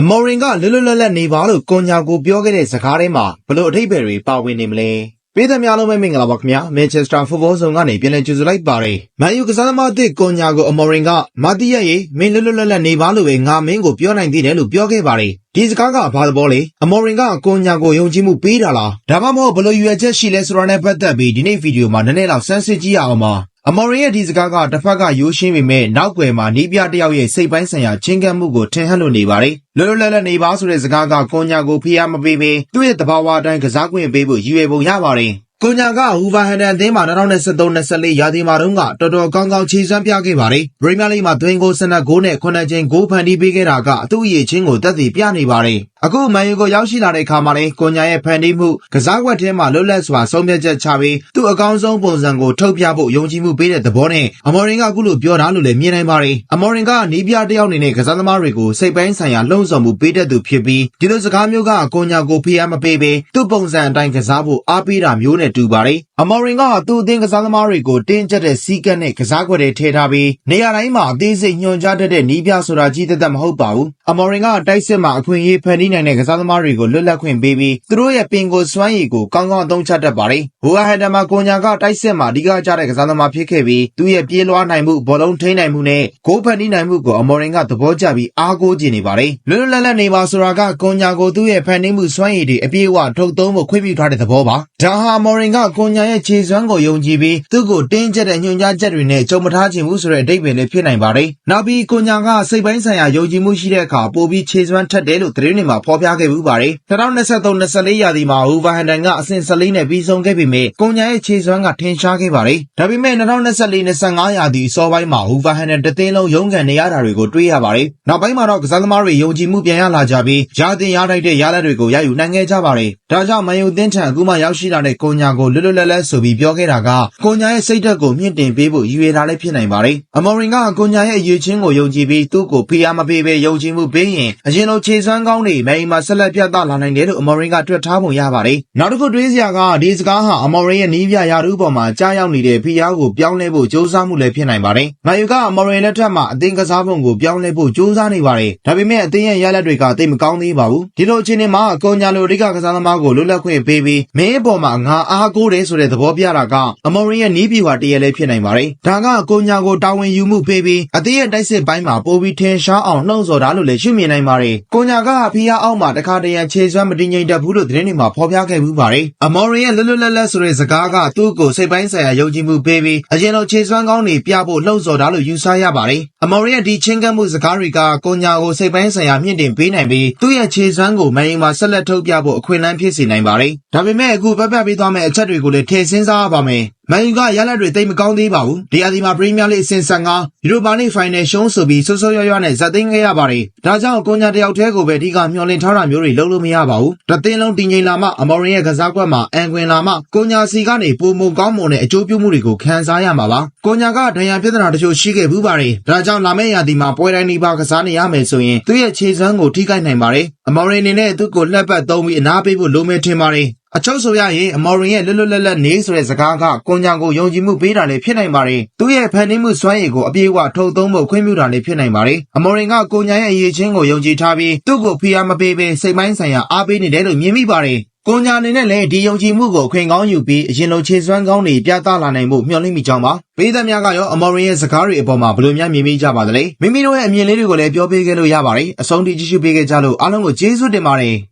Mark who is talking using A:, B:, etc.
A: အမော်ရင်ကလွတ်လွတ်လပ်လပ်နေပါလို့ကွန်ညာကိုပြောခဲ့တဲ့စကားထဲမှာဘလို့အထိပ္ပယ်တွေပါဝင်နေမလဲပေးသမျှလုံးပဲမင်္ဂလာပါခင်ဗျာမန်ချက်စတာဖုတ်ဘောဇုံကနေပြန်လည်ကြိုဆိုလိုက်ပါတယ်မန်ယူကစားသမားအသစ်ကွန်ညာကိုအမော်ရင်ကမာတီယက်ရေမင်းလွတ်လွတ်လပ်လပ်နေပါလို့ပဲငါမင်းကိုပြောနိုင်သေးတယ်လို့ပြောခဲ့ပါတယ်ဒီစကားကဘာသဘောလဲအမော်ရင်ကကွန်ညာကိုယုံကြည်မှုပေးတာလားဒါမှမဟုတ်ဘလို့ရွယ်ချက်ရှိလဲဆိုတာနဲ့ပတ်သက်ပြီးဒီနေ့ဗီဒီယိုမှာနည်းနည်းလောက်စမ်းစစ်ကြည့်ရအောင်ပါ အမော်ရင်ရဲ့ဒီစကားကတစ်ဖက်ကရိုးရှင်းပေမဲ့နောက်ွယ်မှာနီးပြတစ်ယောက်ရဲ့စိတ်ပိုင်းဆိုင်ရာချင်းကပ်မှုကိုထင်ဟပ်လို့နေပါတယ်။လွတ်လွတ်လပ်လပ်နေပါဆိုတဲ့စကားကကွန်ညာကိုဖိအားမပေးဘဲသူ့ရဲ့တဘာဝအတိုင်းကစားခွင့်ပေးဖို့ရည်ရွယ်ပုံရပါတယ်။ကွန်ညာကဟူဗာဟန်ဒန်အသင်းမှာ2023-24ရာသီမှာတုန်းကတော်တော်ကောင်းကောင်းခြေစွမ်းပြခဲ့ပါတယ်။ပရီးမီးယားလိဂ်မှာသွင်းဂိုး12ဂိုးနဲ့9ကြိမ်ဂိုးဖန်တီးပေးခဲ့တာကအသူ့အရေးချင်းကိုသက်သေပြနေပါတယ်။ အခုမန်ယူကိုရောက်ရှိလာတဲ့အခါမှာလည်းကွန်ညာရဲ့ဖန်တီးမှုကစားကွက်ထဲမှာလွတ်လပ်စွာဆုံးဖြတ်ချက်ချပြီးသူ့အကောင်းဆုံးပုံစံကိုထုတ်ပြဖို့ယုံကြည်မှုပေးတဲ့သဘောနဲ့အမော်ရင်ကအခုလိုပြောတာလို့လည်းမြင်နိုင်ပါတယ်။အမော်ရင်ကနီးပြတစ်ယောက်အနေနဲ့ကစားသမားတွေကိုစိတ်ပိုင်းဆိုင်ရာလှုံ့ဆော်မှုပေးတတ်သူဖြစ်ပြီးဒီလိုစကားမျိုးကကွန်ညာကိုဖိအားမပေးဘဲသူ့ပုံစံအတိုင်းကစားဖို့အားပေးတာမျိုးနဲ့တူပါတယ်။အမော်ရင်ကသူ့အသင်းကစားသမားတွေကိုတင်းကျပ်တဲ့စီးကပ်နဲ့ကစားကွက်တွေထည့်ထားပြီးနေရာတိုင်းမှာအသေးစိတ်ညွှန်ကြားတတ်တဲ့နီးပြဆိုတာကြီးသက်သက်မဟုတ်ပါဘူး။အမော်ရင်ကတိုက်စစ်မှာအခွင့်အရေးဖန်တီးနိုင်တဲ့ကစားသမားတွေကိုလွတ်လပ်ခွင့်ပေးပြီးသူတို့ရဲ့ပင်ကိုစွမ်းရည်ကိုကောင်းကောင်းအသုံးချတတ်ပါတယ်။ဘူဟာဟက်တမှာကွန်ညာကတိုက်စစ်မှာအဓိကကျတဲ့ကစားသမားဖြစ်ခဲ့ပြီးသူ့ရဲ့ပြေးလွှားနိုင်မှုဘောလုံးထိန်းနိုင်မှုနဲ့ဂိုးဖန်တီးနိုင်မှုကိုအမော်ရင်ကသဘောကျပြီးအားကိုးကြည့်နေပါတယ်။လွတ်လွတ်လပ်လပ်နေပါဆိုတာကကွန်ညာကိုသူ့ရဲ့ဖန်တီးမှုစွမ်းရည်တွေအပြည့်အဝထုတ်သုံးဖို့ခွင့်ပြုထားတဲ့သဘောပါ။ ဒါဟာအမော်ရင်ကကွန်ညာရဲ့ခြေစွမ်းကိုယုံကြည်ပြီးသူ့ကိုတင်းကျပ်တဲ့ညွှန်ကြားချက်တွေနဲ့ကြုံမထားခြင်းဘူးဆိုတဲ့အဓိပ္ပာယ်လည်းဖြစ်နိုင်ပါတယ်။နောက်ပြီးကွန်ညာကစိတ်ပိုင်းဆိုင်ရာယုံကြည်မှုရှိတဲ့အခါပိုပြီးခြေစွမ်းထက်တယ်လို့သတင်းတွေမှာဖော်ပြခဲ့မှုပါတယ်။2023-24ရာသီမှာဟူဗာဟန်ဒန်ကအဆင့်14နဲ့ပြီးဆုံးခဲ့ပေမဲ့ကွန်ညာရဲ့ခြေစွမ်းကထင်ရှားခဲ့ပါတယ်။ဒါပေမဲ့2024-25ရာသီအစောပိုင်းမှာဟူဗာဟန်ဒန်တသိန်းလုံးရုန်းကန်နေရတာတွေကိုတွေ့ရပါတယ်။နောက်ပိုင်းမှာတော့ကစားသမားတွေယုံကြည်မှုပြန်ရလာကြပြီးရာသင်ရထိုက်တဲ့ရလဒ်တွေကိုရယူနိုင်ခဲ့ကြပါတယ်။ဒါကြောင့်မန်ယူသင်းထံအခုမှရောက်ရှိလာတဲ့ကွန်ညာကိုလွတ်လွတ်လပ်လပ်ဆိုပြီးပြောခဲ့တာကကွန်ညာရဲ့စိတ်ဓာတ်ကိုမြင့်တင်ပေးဖို့ရည်ရွယ်တာလည်းဖြစ်နိုင်ပါတယ်။အမော်ရင်ကကွန်ညာရဲ့အရေးချင်းကိုယုံကြည်ပြီးသူ့ကိုဖိအားမပေးဘဲယုံကြည်မှုပေးရင်အရင်လိုခြေစွမ်းကောင်းတွေမန်ယူမှာဆက်လက်ပြသလာနိုင်တယ်လို့အမော်ရင်ကတွက်ထားပုံရပါတယ်။နောက်တစ်ခုတွေးစရာကဒီစကားဟာအမော်ရင်ရဲ့နီးပြရာထူးပေါ်မှာကြားရောက်နေတဲ့ဖိအားကိုပြောင်းလဲဖို့ကြိုးစားမှုလည်းဖြစ်နိုင်ပါတယ်။မန်ယူကအမော်ရင်လက်ထက်မှာအသင်းကစားပုံကိုပြောင်းလဲဖို့ကြိုးစားနေပါတယ်။ဒါပေမဲ့အသင်းရဲ့ရလဒ်တွေကသိပ်မကောင်းသေးပါဘူး။ဒီလိုအခြေအနေမှာကွန်ညာလိုအဓိကကစားသမားကိုလွတ်လပ်ခွင့်ပေးပြီးမင်းအပေါ်မှာငါအားကိုးတယ်ဆိုတဲ့သဘောပြတာကအမော်ရင်ရဲ့နီးပြဟာတရလည်းဖြစ်နိုင်ပါတယ်။ဒါကကွန်ညာကိုတာဝန်ယူမှုပေးပြီးအသင်းရဲ့တိုက်စစ်ပိုင်းမှာပိုပြီးထင်ရှားအောင်နှုံးဆော်တာလို့လည်းရှုမြင်နိုင်ပါတယ်။ကွန်ညာကဖိအားအောက်မှာတခါတရံခြေစွမ်းမတည်ငြိမ်တတ်ဘူးလို့သတင်းတွေမှာဖော်ပြခဲ့မှုပါတယ်။အမော်ရင်ရဲ့လွတ်လွတ်လပ်လပ်ဆိုတဲ့စကားကသူ့ကိုစိတ်ပိုင်းဆိုင်ရာယုံကြည်မှုပေးပြီးအရင်လိုခြေစွမ်းကောင်းတွေပြဖို့လှုံ့ဆော်တာလို့ယူဆရပါတယ်။အမော်ရင်ရဲ့ဒီချင်းကပ်မှုစကားတွေကကွန်ညာကိုစိတ်ပိုင်းဆိုင်ရာမြင့်တင်ပေးနိုင်ပြီးသူ့ရဲ့ခြေစွမ်းကိုမန်ယူမှာဆက်လက်ထုတ်ပြဖို့အခွင့်အလမ်းဖြစ်စေနိုင်ပါတယ်။ဒါပေမဲ့အခုပြပြပေးသွားမယ့်အချက်တွေကိုလည်းထည့်စဉ်းစားရပါမယ်။မန်ယူကရလဒ်တွေတိတ်မကောင်းသေးပါဘူး။ဒီအဒီမှာပရီးမီးယားလိအဆင့်15ယူရိုပါလိဖိုင်နယ်ရှုံးဆိုပြီးဆွဆွရွရွနဲ့ဇက်သိမ်းခဲ့ရပါတယ်။ဒါကြောင့်ကွန်ညာတယောက်တည်းကိုပဲအဓိကမျှော်လင့်ထားတာမျိုးတွေလုပ်လို့မရပါဘူး။တသင်းလုံးတည်ငြိမ်လာမှအမော်ရင်ရဲ့ကစားကွက်မှာအန်ကွင်လာမှကွန်ညာစီကနေပုံမကောင်းမွန်တဲ့အကျိုးပြုမှုတွေကိုခံစားရမှာပါ။ကွန်ညာကဒဏ်ရာပြဿနာတချို့ရှိခဲ့ဘူးပါတယ်။ဒါကြောင့်လာမယ့်ရာသီမှာပွဲတိုင်းဒီပါကစားနေရမယ်ဆိုရင်သူ့ရဲ့ခြေစွမ်းကိုထိခိုက်နိုင်ပါတယ်။အမော်ရင်အနေနဲ့သူ့ကိုလှက်ပတ်သုံးပြီးအနာပေးဖို့လိုမယ်ထင်ပါတယ်။ အချုပ်ဆိုရရင်အမော်ရင်ရဲ့လွတ်လွတ်လပ်လပ်နေဆိုတဲ့စကားကကွန်ညာကိုယုံကြည်မှုပေးတာလည်းဖြစ်နိုင်ပါတယ်။သူ့ရဲ့ဖန်တီးမှုစွမ်းရည်ကိုအပြည့်အဝထုတ်သုံးဖို့ခွင့်ပြုတာလည်းဖြစ်နိုင်ပါတယ်။အမော်ရင်ကကွန်ညာရဲ့အရေးချင်းကိုယုံကြည်ထားပြီးသူ့ကိုဖိအားမပေးဘဲစိတ်ပိုင်းဆိုင်ရာအားပေးနေတယ်လို့မြင်မိပါတယ်။ကွန်ညာအနေနဲ့လည်းဒီယုံကြည်မှုကိုခွင့်ကောင်းယူပြီးအရင်လိုခြေစွမ်းကောင်းတွေပြသလာနိုင်မှုမျှော်လင့်မိကြောင်းပါ။ပေးသက်များကရောအမော်ရင်ရဲ့စကားတွေအပေါ်မှာဘယ်လိုများမြင်မိကြပါသလဲ။မိမိတို့ရဲ့အမြင်လေးတွေကိုလည်းပြောပေးခဲ့လို့ရပါတယ်။အဆုံးထိကြည့်ရှုပေးခဲ့ကြလို့အားလုံးကိုကျေးဇူးတင်ပါတယ်။